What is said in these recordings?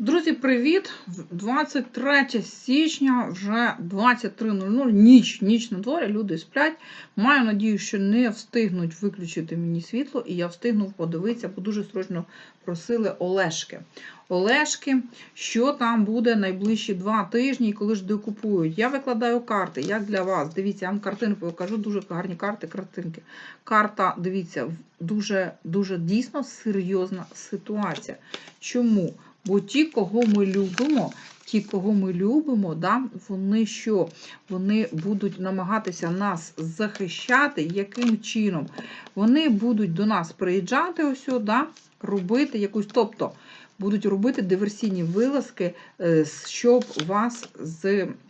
Друзі, привіт! 23 січня, вже 23.00, ніч, ніч на дворі, люди сплять. Маю надію, що не встигнуть виключити мені світло, і я встигну подивитися, бо дуже срочно просили Олешки. Олешки, що там буде найближчі два тижні, коли ж декупують. Я викладаю карти, як для вас. Дивіться, я вам картини покажу, дуже гарні карти, картинки. Карта, дивіться, дуже, дуже дійсно серйозна ситуація. Чому? Бо ті, кого ми любимо, ті, кого ми любимо, да, вони що? Вони будуть намагатися нас захищати. Яким чином? Вони будуть до нас приїжджати, ось, да, робити якусь, тобто будуть робити диверсійні вилазки, е, щоб вас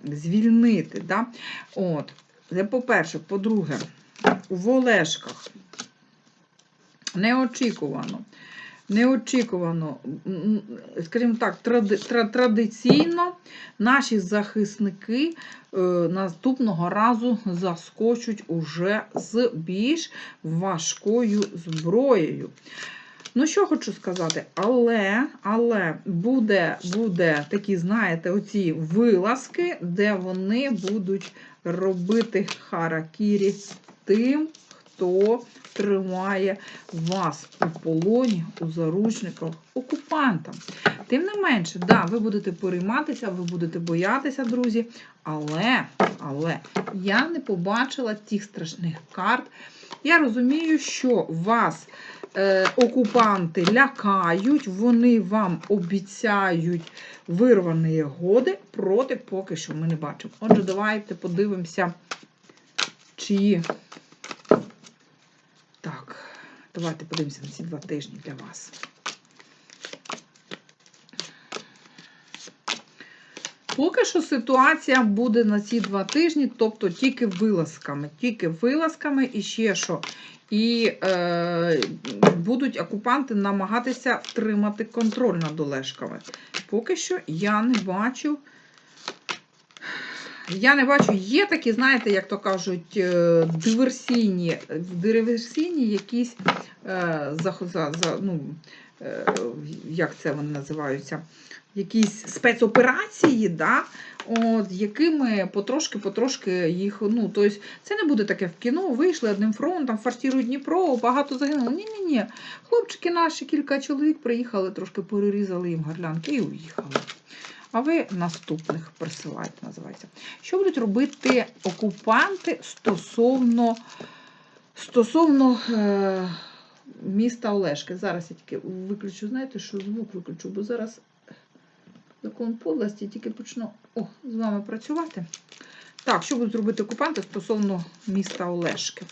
звільнити. Да? От. Це по-перше, по-друге, в Олешках неочікувано неочікувано, скажімо так, тради, традиційно наші захисники е, наступного разу заскочуть уже з більш важкою зброєю. Ну, що хочу сказати, але, але буде, буде такі, знаєте, оці вилазки, де вони будуть робити харакірі тим, хто тримає вас у полоні, у заручниках, окупантам. Тим не менше, да, ви будете перейматися, ви будете боятися, друзі. Але, але я не побачила тих страшних карт. Я розумію, що вас е, окупанти лякають, вони вам обіцяють вирвані годи, проти поки що ми не бачимо. Отже, давайте подивимося, чи так, давайте подивимося на ці два тижні для вас. Поки що ситуація буде на ці два тижні, тобто тільки вилазками. Тільки вилазками і ще що. І е, будуть окупанти намагатися втримати контроль над Олешками. Поки що я не бачу. Я не бачу, є такі, знаєте, як то кажуть, е, диверсійні, диверсійні якісь е, за, за, ну, е, як це вони називаються, якісь спецоперації, да, от, якими потрошки-потрошки їх. ну, тобто Це не буде таке в кіно, вийшли одним фронтом, форсірують Дніпро, багато загинуло. Ні-ні-ні. Хлопчики наші, кілька чоловік приїхали, трошки перерізали їм горлянки і уїхали. А ви наступних присилайте, називається. Що будуть робити окупанти стосовно стосовно е, міста Олешки? Зараз я тільки виключу, знаєте, що звук виключу, бо зараз закон подлості, тільки почну о, з вами працювати. Так, що будуть робити окупанти стосовно міста Олешки?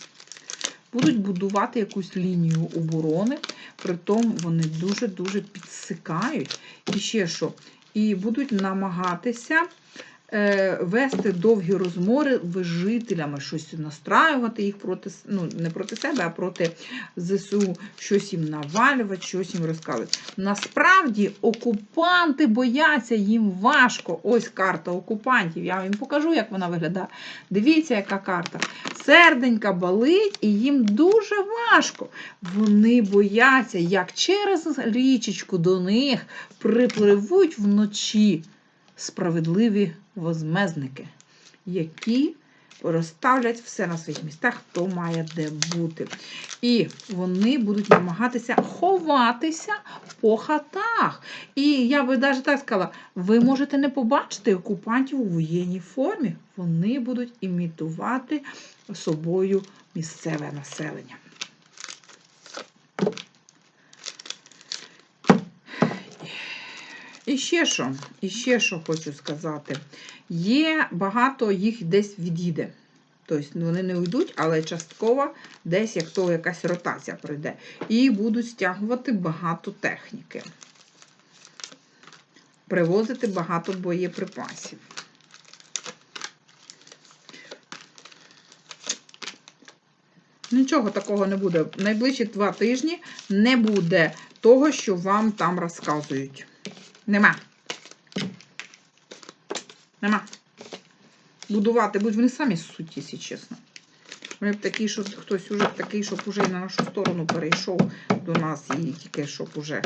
Будуть будувати якусь лінію оборони, притом вони дуже-дуже підсикають. І ще що? І будуть намагатися вести довгі розмови з жителями, щось настраювати їх проти ну, не проти себе, а проти ЗСУ, щось їм навалювати, щось їм розказувати. Насправді окупанти бояться, їм важко. Ось карта окупантів. Я вам покажу, як вона виглядає. Дивіться, яка карта. Серденька болить, і їм дуже важко. Вони бояться, як через річечку до них припливуть вночі справедливі возмезники, які розставлять все на своїх містах, хто має де бути. І вони будуть намагатися ховатися по хатах. І я би навіть так сказала, ви можете не побачити окупантів у воєнній формі. Вони будуть імітувати собою місцеве населення. І ще що, і ще що хочу сказати. Є багато їх десь відійде. Тобто вони не уйдуть, але частково десь як то якась ротація пройде. І будуть стягувати багато техніки. Привозити багато боєприпасів. Нічого такого не буде. Найближчі два тижні не буде того, що вам там розказують. Нема. Нема. Будувати, будуть вони самі суть, якщо чесно. Вони б такі, що хтось уже такий, щоб уже на нашу сторону перейшов до нас і тільки щоб уже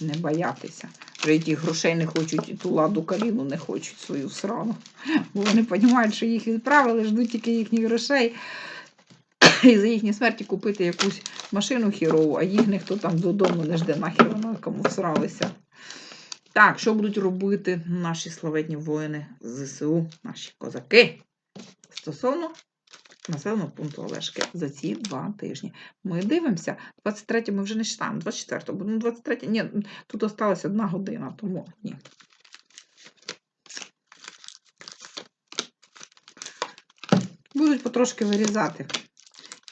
не боятися. Вже ті грошей не хочуть, і ту ладу каліну не хочуть свою срану. Бо вони розуміють, що їх відправили, ждуть тільки їхніх грошей. І за їхні смерті купити якусь машину хірову, а їх ніхто там додому не жде, нахер вона кому всралися. Так, що будуть робити наші славетні воїни ЗСУ, наші козаки? Стосовно населеного пункту Олешки за ці два тижні. Ми дивимося, 23 ми вже не читаємо, 24 будемо 23. Ні, тут осталась одна година, тому ні. Будуть потрошки вирізати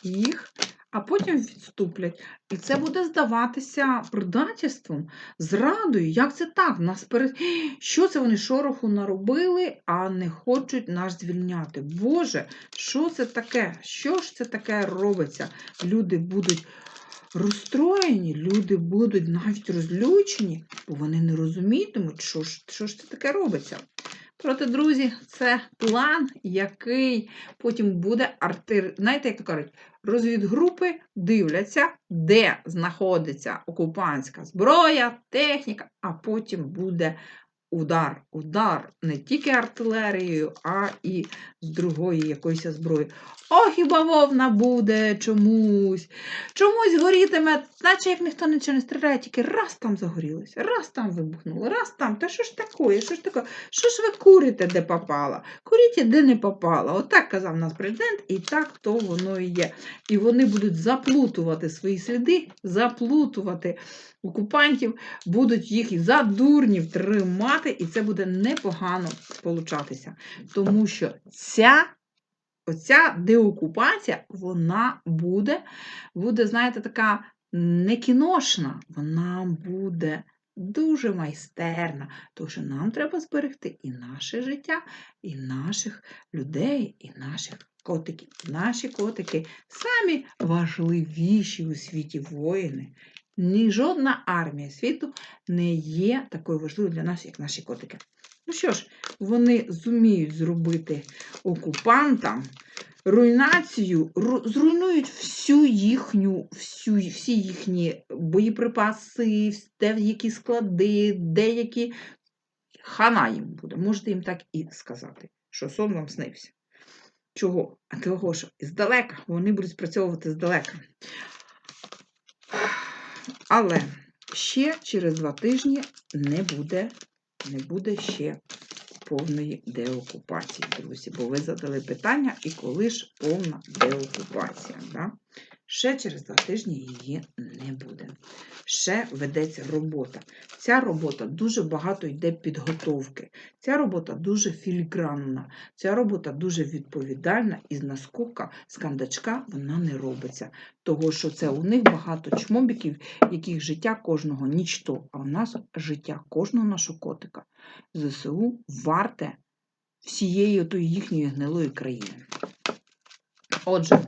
їх, а потім відступлять. І це буде здаватися предательством, зрадою. Як це так? Нас перед... Що це вони шороху наробили, а не хочуть нас звільняти? Боже, що це таке? Що ж це таке робиться? Люди будуть розстроєні, люди будуть навіть розлючені, бо вони не розумітимуть, що ж, що ж це таке робиться. Проте, друзі, це план, який потім буде артир. Знаєте, як то кажуть, розвідгрупи дивляться, де знаходиться окупантська зброя, техніка, а потім буде удар. Удар не тільки артилерією, а і з другої якоїсь зброї. О, хіба вовна буде чомусь, чомусь горітиме, наче як ніхто нічого не стріляє, тільки раз там загорілося, раз там вибухнуло, раз там. Та що ж таке? Що ж таке? Що ж ви курите, де попало? Куріть, де не попало. Отак казав нас президент, і так то воно і є. І вони будуть заплутувати свої сліди, заплутувати окупантів, будуть їх за дурнів тримати, і це буде непогано получатися. Тому що ця оця деокупація, вона буде, буде, знаєте, така не кіношна, вона буде дуже майстерна, тому що нам треба зберегти і наше життя, і наших людей, і наших котиків. Наші котики самі важливіші у світі воїни. Ні жодна армія світу не є такою важливою для нас, як наші котики. Ну що ж, вони зуміють зробити окупантам руйнацію, зруйнують всю їхню, всю, всі їхні боєприпаси, деякі склади, деякі хана їм буде. Можете їм так і сказати, що сон вам снився. Чого? А того, що здалека вони будуть спрацьовувати здалека. Але ще через два тижні не буде, не буде ще повної деокупації, друзі, бо ви задали питання, і коли ж повна деокупація. Да? Ще через два тижні її не буде. Ще ведеться робота. Ця робота дуже багато йде підготовки. Ця робота дуже філігранна, ця робота дуже відповідальна і з наскока, з кандачка вона не робиться. Того, що це у них багато чмобіків, яких життя кожного нічто, а у нас життя кожного нашого котика. ЗСУ варте всієї їхньої гнилої країни. Отже,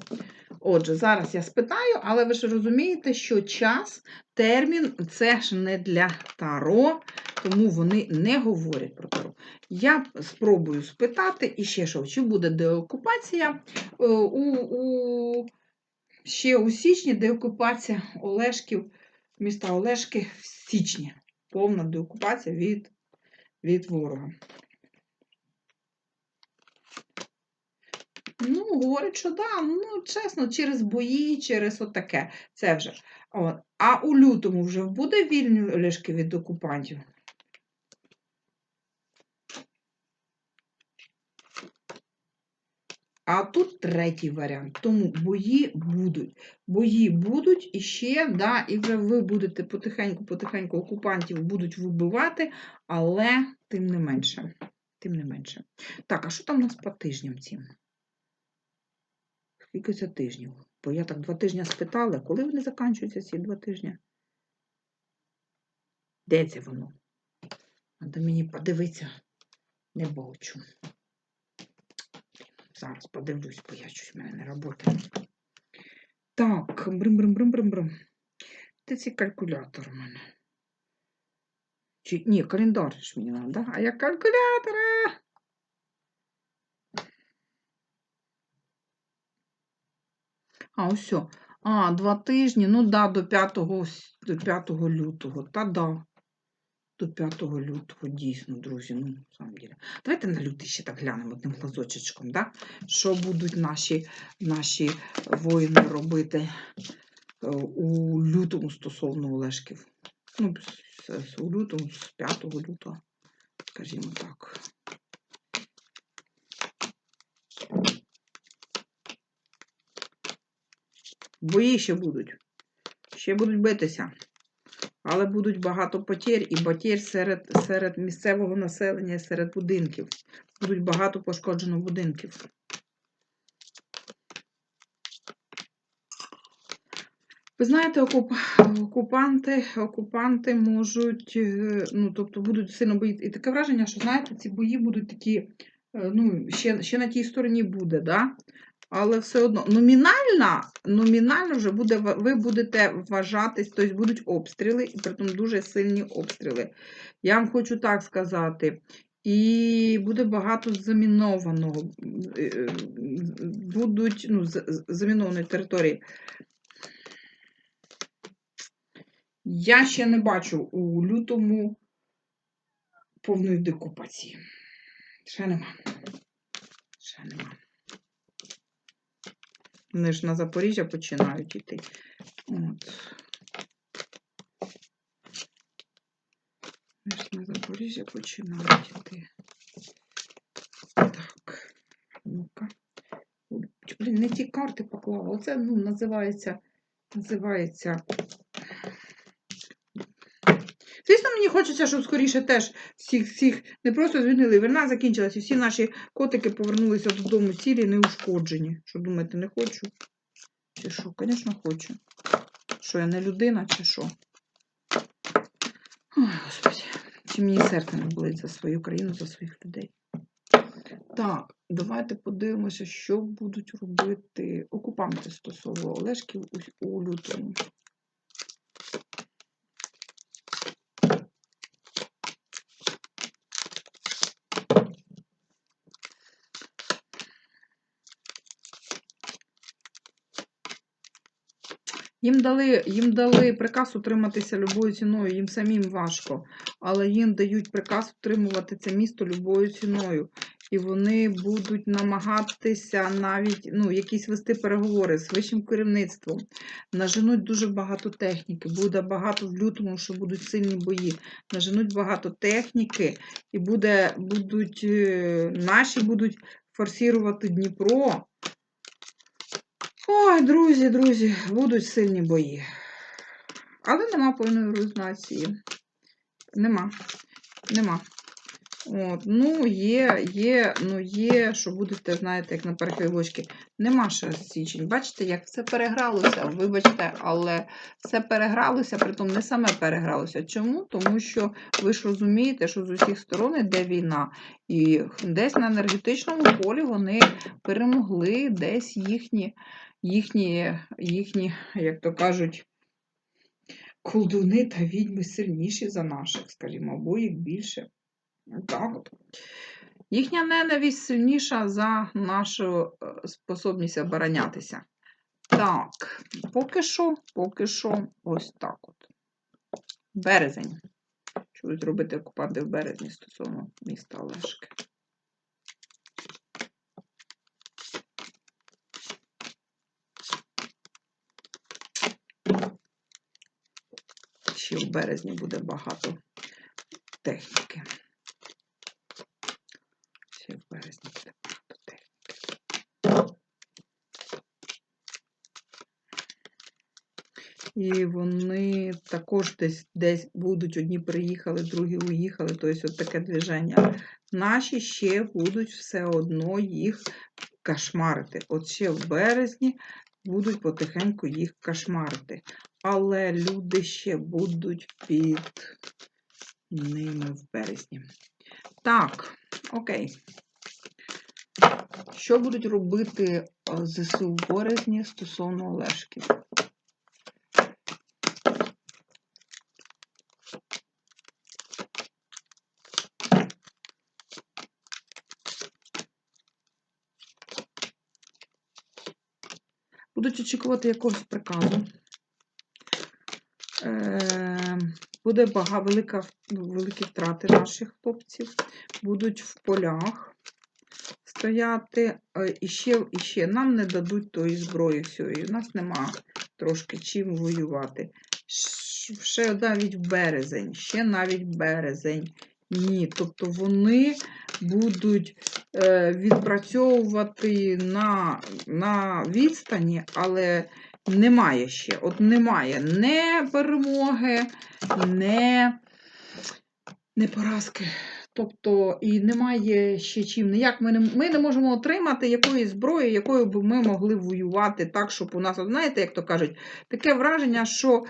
Отже, зараз я спитаю, але ви ж розумієте, що час, термін це ж не для таро, тому вони не говорять про таро. Я спробую спитати і ще що, чи буде деокупація е, у, у, ще у січні деокупація Олешків, міста Олешки в січні. Повна деокупація від, від ворога. Ну, говорить, що да, ну, чесно, через бої, через отаке. Це вже. От. А у лютому вже буде вільні лишки від окупантів? А тут третій варіант. Тому бої будуть. Бої будуть і ще, да, і вже ви будете потихеньку-потихеньку окупантів будуть вибивати, але тим не менше. Тим не менше. Так, а що там у нас по тижням цим? Скільки тижнів? Бо я так два тижні спитала, коли вони закінчуються ці два тижні? Де це воно? Треба мені подивитися, не бачу. Зараз подивлюсь, бо я щось в мене не працює. Так, брим-брим-брим-брим-брим. Де цей калькулятор у мене? Чи, Ні, календар ж мені треба, да? а я калькулятора. А ось. А, два тижні. Ну да, до 5, до 5 лютого. Та да. До 5 лютого, дійсно, друзі. Ну, самом деле. Давайте на лютий ще так глянемо одним глазочечком, да? що будуть наші, наші воїни робити е, у лютому стосовно Олешків. Ну, у лютому, з 5 лютого, скажімо так. Бої ще будуть. Ще будуть битися. Але будуть багато потерь і потерь серед, серед місцевого населення, серед будинків. Будуть багато пошкоджено будинків. Ви знаєте, окуп... окупанти, окупанти можуть, е, ну, тобто будуть сильно бої. І таке враження, що, знаєте, ці бої будуть такі, е, ну, ще, ще на тій стороні буде, да? Але все одно номінально, номінально вже буде, ви будете вважатись, тобто будуть обстріли, і притом дуже сильні обстріли. Я вам хочу так сказати. І буде багато замінованого, е, е, будуть ну, з- з- замінованої території. Я ще не бачу у лютому повної декупації. Ще нема. Ще нема. Вони ж на Запоріжжя починають йти. От. Вони ж на Запоріжжя починають йти. Так. Ну-ка. Блін, не ті карти поклала. Оце ну, називається. Називається. Звісно, мені хочеться, щоб скоріше теж всіх всіх не просто звільнили. Війна закінчилася, і всі наші котики повернулися додому цілі, неушкоджені. Що думаєте, не хочу? Чи що? Звісно, хочу. Що я не людина, чи що? Ой, Господи, чи мені серце не болить за свою країну, за своїх людей? Так, давайте подивимося, що будуть робити окупанти стосовно Олешків у лютому. Їм дали, їм дали приказ утриматися любою ціною, їм самим важко, але їм дають приказ утримувати це місто любою ціною. І вони будуть намагатися навіть ну, якісь вести переговори з вищим керівництвом. Наженуть дуже багато техніки. Буде багато в лютому, що будуть сильні бої. Наженуть багато техніки, і буде, будуть, е, наші будуть форсувати Дніпро. Ой, друзі, друзі, будуть сильні бої. Але нема повної руйнації. Нема. Нема. От, ну, є, є, ну є, що будете, знаєте, як на перехилочки. Нема ще січень. Бачите, як все перегралося, вибачте, але все перегралося, притом не саме перегралося. Чому? Тому що ви ж розумієте, що з усіх сторон йде війна. І десь на енергетичному полі вони перемогли, десь їхні, їхні, їхні, як то кажуть, колдуни та відьми сильніші за наших, скажімо, або їх більше. Так от. Їхня ненависть сильніша за нашу е, способність оборонятися. Так, поки що, поки що, ось так от. Березень. Що будуть робити окупанти в березні стосовно міста Олешки? Ще в березні буде багато техніки. Ще в березні буде багато техніки. І вони також десь, десь будуть, одні приїхали, другі уїхали. Тобто от таке движення. Наші ще будуть все одно їх кошмарити. От ще в березні будуть потихеньку їх кошмарити. Але люди ще будуть під ними в березні. Так, окей. Що будуть робити е, ЗСУ в березні стосовно? Будуть будуть очікувати якогось приказу. Е, буде бага, велика, ну, великі втрати наших хлопців, будуть в полях стояти. Е, І ще, і ще нам не дадуть тої зброї всьої. У нас нема трошки чим воювати. Ще навіть березень, ще навіть березень. Ні, тобто вони будуть е, відпрацьовувати на, на відстані, але немає ще. От немає не перемоги, не, не поразки. Тобто і немає ще чим. Ніяк ми не, ми не можемо отримати якоїсь зброї, якою б ми могли воювати так, щоб у нас, знаєте, як то кажуть, таке враження, що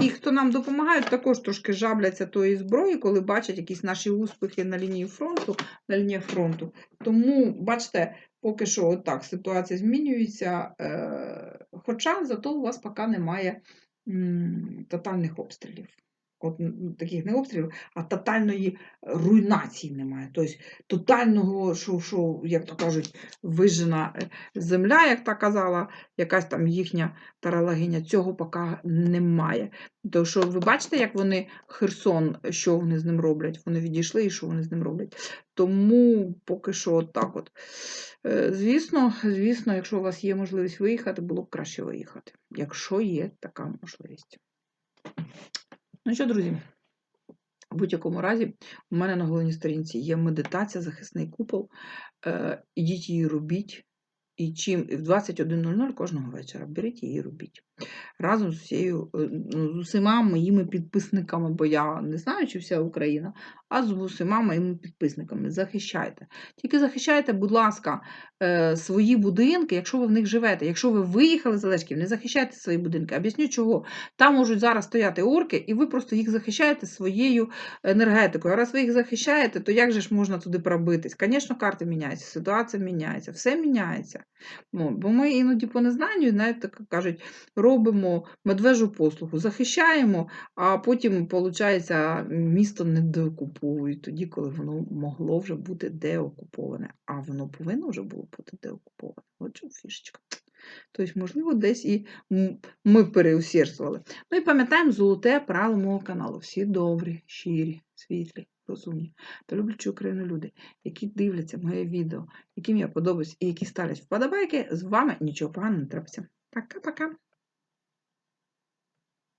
ті, хто нам допомагають, також трошки жабляться тої зброї, коли бачать якісь наші успіхи на лінії фронту, на лінії фронту. Тому, бачите, поки що отак ситуація змінюється. Е, хоча зато у вас поки немає м, тотальних обстрілів. От таких не обстрілів, а тотальної руйнації немає. Тобто тотального, що, що як то кажуть, вижена е, земля, як та казала, якась там їхня таралагиня, цього поки немає. То що ви бачите, як вони Херсон, що вони з ним роблять? Вони відійшли і що вони з ним роблять. Тому поки що от так от. Е, Звісно, звісно, якщо у вас є можливість виїхати, було б краще виїхати, якщо є така можливість. Ну що, друзі, в будь-якому разі, у мене на головній сторінці є медитація, захисний купол. Е, ідіть її робіть. І чим в 21.00 кожного вечора беріть її робіть. Разом з, усією, е, ну, з усіма моїми підписниками, бо я не знаю, чи вся Україна, а з усіма моїми підписниками. Захищайте. Тільки захищайте, будь ласка, е, свої будинки, якщо ви в них живете. Якщо ви виїхали з Олешків, не захищайте свої будинки. Об'ясню чого. Там можуть зараз стояти орки, і ви просто їх захищаєте своєю енергетикою. А раз ви їх захищаєте, то як же ж можна туди пробитись? Звісно, карти міняються, ситуація міняється, все міняється. Бо ми іноді по незнанню, знаєте, кажуть, робимо медвежу послугу, захищаємо, а потім, виходить, місто не деокуповують тоді, коли воно могло вже бути деокуповане, а воно повинно вже було бути деокуповане. От чому фішечка. Тобто, можливо, десь і ми переусердствували. Ну і пам'ятаємо золоте правило мого каналу. Всі добрі, щирі, світлі, розумні та люблячі Україну люди, які дивляться моє відео, яким я подобаюсь і які ставлять вподобайки, з вами нічого поганого не трапиться. Пока-пока.